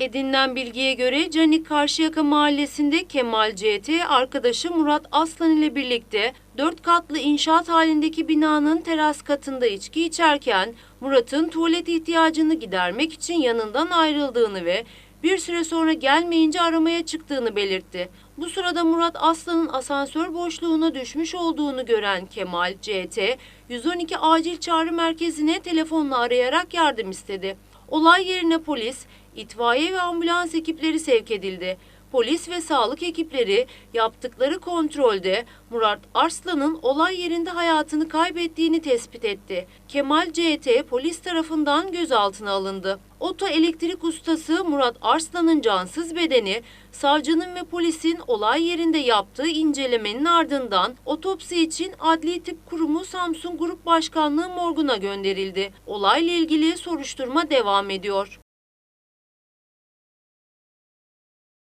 Edinilen bilgiye göre Canik Karşıyaka mahallesinde Kemal CT arkadaşı Murat Aslan ile birlikte 4 katlı inşaat halindeki binanın teras katında içki içerken Murat'ın tuvalet ihtiyacını gidermek için yanından ayrıldığını ve bir süre sonra gelmeyince aramaya çıktığını belirtti. Bu sırada Murat Aslan'ın asansör boşluğuna düşmüş olduğunu gören Kemal CT 112 acil çağrı merkezine telefonla arayarak yardım istedi. Olay yerine polis, itfaiye ve ambulans ekipleri sevk edildi. Polis ve sağlık ekipleri yaptıkları kontrolde Murat Arslan'ın olay yerinde hayatını kaybettiğini tespit etti. Kemal CT polis tarafından gözaltına alındı. Oto elektrik ustası Murat Arslan'ın cansız bedeni savcının ve polisin olay yerinde yaptığı incelemenin ardından otopsi için Adli Tıp Kurumu Samsun Grup Başkanlığı morguna gönderildi. Olayla ilgili soruşturma devam ediyor.